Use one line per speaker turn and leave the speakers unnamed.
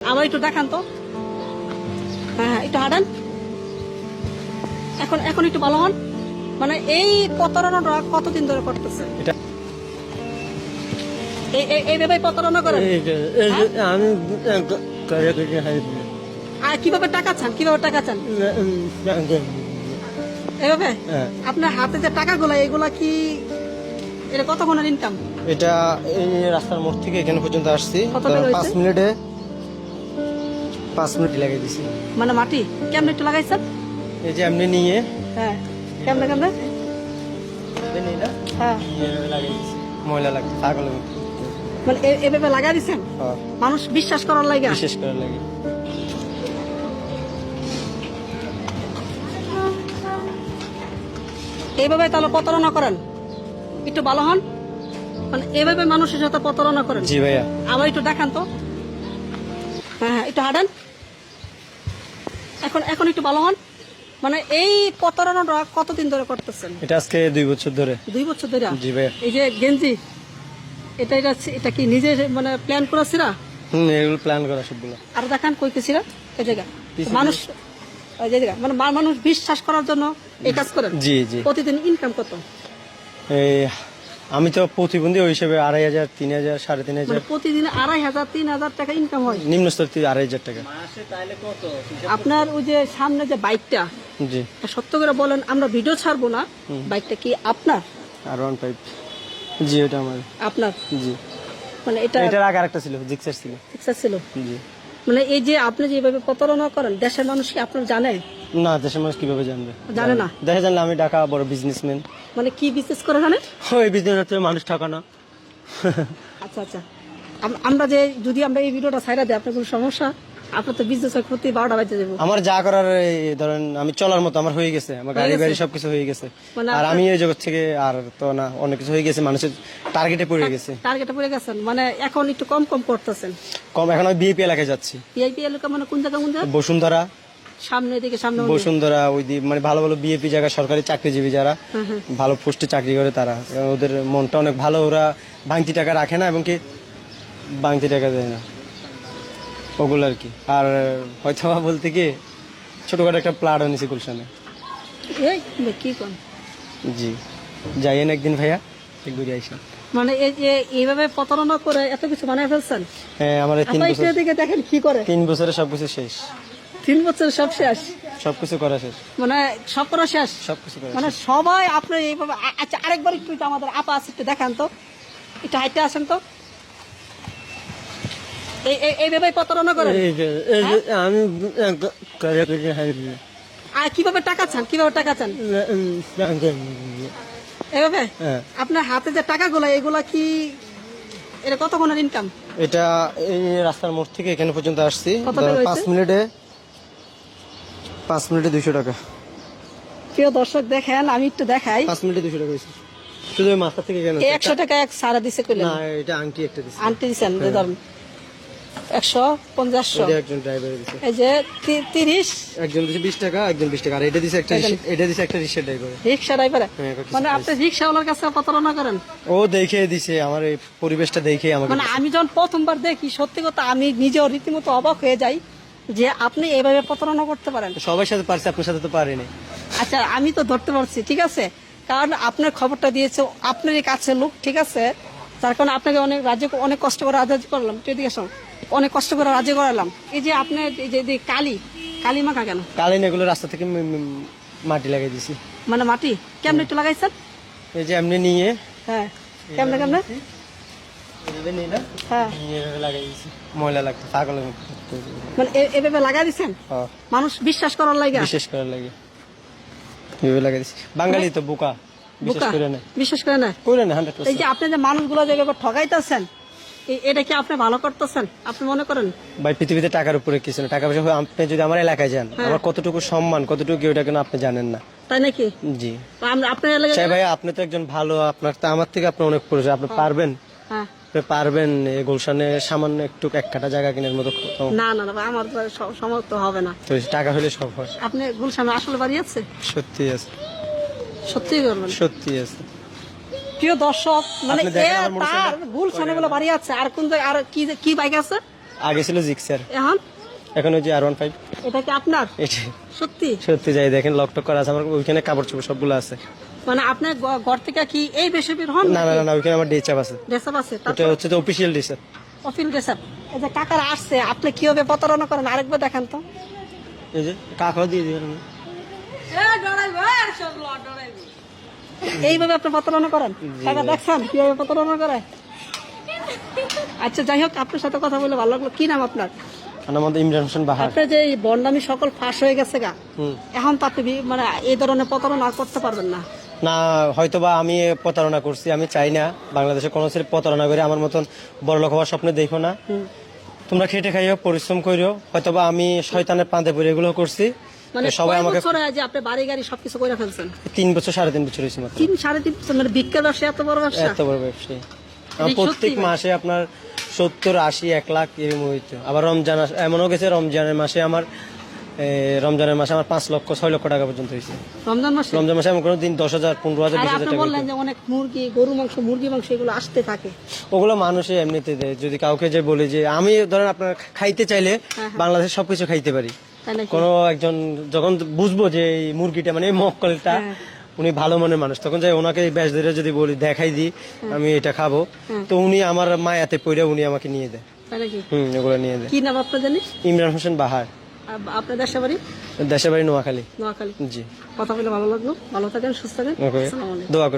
আমার একটু দেখান তো। হ্যাঁ হ্যাঁ একটু হাঁটান। এখন এখন একটু ভালো হন। মানে এই প্রতারণাটা কতদিন ধরে করতেছে?
এটা
এই এই- এইভাবে প্রতারণা করেন?
এই যে- এই যে আমি করে করে হাই
আর কীভাবে টাকা চান? কীভাবে টাকা চান? এভাবে?
হ্যাঁ।
আপনার হাতে যে টাকাগুলো এগুলা কি এটা কতক্ষণের ইনকাম
এটা এই রাস্তার মোড় থেকে এখানে পর্যন্ত আসছি। পাঁচ মিনিটে পাঁচ মিনিট লাগিয়ে দিছি।
মানে মাটি কেমনে একটু লাগাইছেন?
এই যে এমনি নিয়ে
হ্যাঁ কেমনে কেমনে? হ্যাঁ।
দিছি। ময়লা
মানে এভাবে লাগাই দিচ্ছেন
হ্যাঁ,
মানুষ বিশ্বাস করার লাগে।
বিশেষ করে লাগে।
এইভাবে তাহলে প্রতারণা করেন? একটু ভালো হন? মানে এভাবে মানুষের সাথে প্রতারণা করেন?
জি ভাইয়া।
আবার একটু দেখান তো। হ্যাঁ হ্যাঁ একটু হাঁটান। এখন এখন একটু ভালো হন। মানে এই প্রতারণাটা কতদিন ধরে করতেছেন?
এটা আজকে দুই বছর ধরে।
দুই বছর ধরে?
জি ভাইয়া।
এই যে গেঞ্জি এটা এটা এটা কি নিজে মানে প্ল্যান করেছিরা?
হুম এগুলো প্ল্যান করা সবগুলো
আর দেখান কই গেছিরা এই জায়গা। মানুষ যে জায়গা। মানে মানুষ বিশ্বাস করার জন্য এই কাজ করেন?
জি জি।
প্রতিদিন ইনকাম কত?
এই আমি তো প্রতিবন্ধী ওই হিসেবে আড়াই হাজার তিন হাজার সাড়ে তিন হাজার।
মানে প্রতিদিন আড়াই হাজার তিন হাজার টাকা ইনকাম হয়।
নিম্ন স্তর থেকে আড়াই হাজার টাকা।
আপনার ওই যে সামনে যে বাইকটা
জি।
সত্য করে বলেন আমরা ভিডিও ছাড়বো না। বাইকটা কি আপনার?
আর ওয়ান ফাইভ জি ওটা আমার।
আপনার?
জি।
মানে এটা
এটার আগে আরেকটা ছিল জিক্সার ছিল।
Success ছিল?
জি।
মানে এই যে আপনি যেভাবে প্রতারণা করেন দেশের মানুষ কি আপনার জানে?
না দেশের মানুষ কীভাবে জানবে?
জানে না।
দেখা জানলে আমি ঢাকা বড় বিজনেসম্যান
মানে কি বিজনেস করে জানেন
ওই বিজনেস হচ্ছে মানুষ ঠকানো।
আচ্ছা আচ্ছা। আমরা যে যদি আমরা এই ভিডিওটা দিই আপনার কোনো সমস্যা? আপনার তো বিজনেস প্রতি বারোটা বাজে দেবো
আমার যা করার এই ধরেন আমি চলার মতো আমার হয়ে গেছে। আমার গাড়ি বাড়ি সবকিছু হয়ে গেছে।
মানে
আর আমি এই জগৎ থেকে আর তো না অনেক কিছু হয়ে গেছে মানুষের টার্গেটে পড়ে গেছে।
টার্গেটে পড়ে গেছেন মানে এখন একটু কম কম করতেছেন।
কম এখন আমি বিএপি এলাকায় যাচ্ছি।
ভিআইপি এলাকা মানে কোন জায়গা কোন জায়গা?
বসুন্ধরা।
সামনে দিকে সামনে
বসুন্ধরা ওই মানে ভালো ভালো বিএপি জায়গা সরকারি চাকরিজীবী যারা ভালো পোস্টে চাকরি করে তারা। ওদের মনটা অনেক ভালো ওরা ভাঙতি টাকা রাখে না এবং কি ভাঙতি টাকা দেয় না। ওগুলো আর কি। আর হয়তো বলতে কি ছোটখাটো একটা প্লাট এনেছি গুলশানে।
কি কোন?
জি। যাইয়েন একদিন ভাইয়া ঘুরে আইসা
মানে এই যে এইভাবে প্রতারণা করে এত কিছু বানায় ফেলছেন?
হ্যাঁ আমার তিন বছর
দিকে দেখেন কি করে।
তিন বছরে সবকিছু শেষ।
তিন বছর সব শেষ।
সবকিছু করা শেষ।
মানে সব করা শেষ।
সবকিছু করা
মানে সবাই আপনার এইভাবে আচ্ছা আরেকবার একটু আমাদের আপা আছে একটু দেখান তো। একটু হাইটে আসেন তো। এই এই- এইভাবে প্রতারণা করেন?
এই যে- এই যে আমি
আর কীভাবে টাকা চান? কীভাবে টাকা চান? এভাবে?
হ্যাঁ।
আপনার হাতে যে টাকাগুলো এগুলা কি এটা কতক্ষণের ইনকাম
এটা এই রাস্তার মোড় থেকে এখানে পর্যন্ত আসছি। পাঁচ মিনিটে পাঁচ মিনিটে দুইশো টাকা।
প্রিয় দর্শক দেখেন আমি একটু দেখাই।
পাঁচ মিনিটে দুইশো টাকা হয়েছে। শুধু মাথা থেকে কেন
একশো টাকা এক সারা দিছে কইলেন।
না এটা আংটি একটা দিচ্ছে
আনতে দিচ্ছেন যে ধরুন একশো পঞ্চাশশো।
একজন ড্রাইভার দিচ্ছে
এই যে তিরিশ।
একজন দিচ্ছে বিশ টাকা একজন বিশ টাকা। আর এটা দিচ্ছে একটা এটা দিচ্ছে একটা রিক্সা ড্রাইভার
রিক্সা ড্রাইভারে
হ্যাঁ,
মানে আপনি রিক্সাওয়ালার কাছে প্রতারণা করেন?
ও দেখে দিছে আমার এই পরিবেশটা দেখে আমাকে
মানে আমি যখন প্রথমবার দেখি সত্যি কথা আমি নিজেও রীতিমতো অবাক হয়ে যাই। যে আপনি এইভাবে প্রতারণা করতে পারেন।
সবার সাথে পারছে আপনার সাথে তো পারিনি।
আচ্ছা আমি তো ধরতে পারছি ঠিক আছে? কারণ আপনার খবরটা দিয়েছে আপনারই কাছে লোক ঠিক আছে? তার কারণে আপনাকে অনেক রাজ্য অনেক কষ্ট করে রাজি করলাম। তুই এদিকে শোন। অনেক কষ্ট করে রাজি করালাম। এই যে আপনার এই যে কালি কালি মাখা কেন?
কালিন এগুলো রাস্তা থেকে মাটি লাগিয়ে দিছি
মানে মাটি? কেমনে একটু লাগাইছেন?
এই যে এমনি নিয়ে
হ্যাঁ। কেমনে কেমনে?
এভাবে
হ্যাঁ।
ময়লা লাগতো পাগলের
মানে এভাবে লাগাই দিচ্ছেন
হ্যাঁ,
মানুষ বিশ্বাস করার লাগে?
বিশেষ করে লাগে। এভাবে লাগিয়ে দিছি। বাঙালি তো বোকা বিশেষ করে না।
বিশ্বাস করে না?
করে না হান্ড্রেড
এই যে আপনি যে মানুষগুলো যে ঠগাইতেছেন এটা কি আপনি ভালো করতেছেন? আপনি মনে করেন?
ভাই পৃথিবীতে টাকার উপরে কিছু না। টাকা পয়সা আপনি যদি আমার এলাকায় যান
হ্যাঁ।
আমার কতটুকু সম্মান কতটুকু ওটা কেন আপনি জানেন না।
তাই নাকি?
জি।
আপনার এলাকায়
ভাই আপনি তো একজন ভালো আপনার তো আমার থেকে আপনি অনেক প্রয়োজন আপনি পারবেন?
হ্যাঁ।
পারবেন গুলশানে সামান্য একটু এক কাটা জায়গা কেনার মতো
না না না আমার সমর্থ হবে না।
তো টাকা হলে সব হয়।
আপনি গুলশানে আসলে বাড়ি আছে?
সত্যি আছে।
সত্যি করবেন
সত্যি আছে।
প্রিয় দর্শক মানে গুলশানে বলে বাড়ি আছে আর কোন আর কি কি বাইক আছে?
আগে ছিল জিক্সার।
এখন?
এখন ওই যে আর ওয়ান ফাইভ
এটা কি আপনার?
এটা।
সত্যি?
সত্যি যাই দেখেন লক টক করা আছে। আমার ওইখানে কাপড় চোপড় সবগুলো আছে।
মানে আপনার ঘর থেকে কি এই বেশি বের হন
না না না, ওইখানে আমার ডেচাপ আছে।
ড্রেসআপ আছে।
ওটা হচ্ছে তো অফিসিয়াল ডেচাপ
অফিল ড্রেসআপ এই যে কাকারা আসছে আপনি কীভাবে প্রতারণা করেন? আরেকবার দেখেন তো।
এই যে কাকাও দিয়ে দিবেন।
এইভাবে আপনি প্রতারণা করেন? কাকা দেখছেন কীভাবে প্রতারণা করে? আচ্ছা যাই হোক আপনার সাথে কথা বলে ভালো লাগল। কি নাম আপনার?
আমার মধ্যে ইমরান হোসেন বাহার।
আপনার যে বন্ডামি সকল ফাঁস হয়ে গেছে গা এখন তো আপনি মানে এই ধরনের প্রতারণা করতে পারবেন না।
না হয়তোবা আমি প্রতারণা করছি আমি চাই না বাংলাদেশে কোনো ছেলে প্রতারণা করে আমার মতন বড় লোক হওয়ার স্বপ্ন দেখো না। তোমরা খেটে খাইও পরিশ্রম করিও হয়তোবা আমি শয়তানের পাঁদে পড়ে এগুলো করছি।
মানে
সবাই আমাকে
যে আপনি বাড়ি গাড়ি সবকিছু করে ফেলছেন?
তিন বছর সাড়ে তিন বছর হয়েছে মাত্র।
তিন সাড়ে তিন বছর মানে ভিক্ষা ব্যবসা এত বড় ব্যবসা।
এত বড় ব্যবসায়ী প্রত্যেক মাসে আপনার সত্তর আশি এক লাখ এরকম হইতো। আবার রমজান এমনও গেছে রমজানের মাসে আমার রমজানের মাসে আমার পাঁচ লক্ষ ছয় লক্ষ টাকা পর্যন্ত হয়েছে
রমজান মাসে?
রমজান মাসে আমি কোনো দিন দশ হাজার পনেরো হাজার বিশ হাজার টাকা
বললেন যে অনেক মুরগি গরু মাংস মুরগি মাংস এগুলো আসতে থাকে।
ওগুলো মানুষে এমনিতে দেয়। যদি কাউকে যে বলি যে আমি ধরেন আপনার খাইতে চাইলে
হ্যাঁ,
বাংলাদেশে সবকিছু খাইতে পারি। কোনো একজন যখন বুঝব যে এই মুরগিটা মানে মক্কলটা
হ্যাঁ।
উনি ভালো মনের মানুষ। তখন যাই ওনাকে ব্যাস ধরে যদি বলি দেখাই দিই আমি এটা খাব। তো উনি আমার মায়াতে পড়ে উনি আমাকে নিয়ে দেয়। হম এগুলো নিয়ে দেয়।
কি নাম আপনার জানি
ইমরান হোসেন বাহার।
আপনার দেশে বাড়ি
দেশের বাড়ি নোয়াখালী।
নোয়াখালী।
জি।
কথা বলে ভালো লাগল। ভালো থাকেন সুস্থ থাকেন।
দোয়া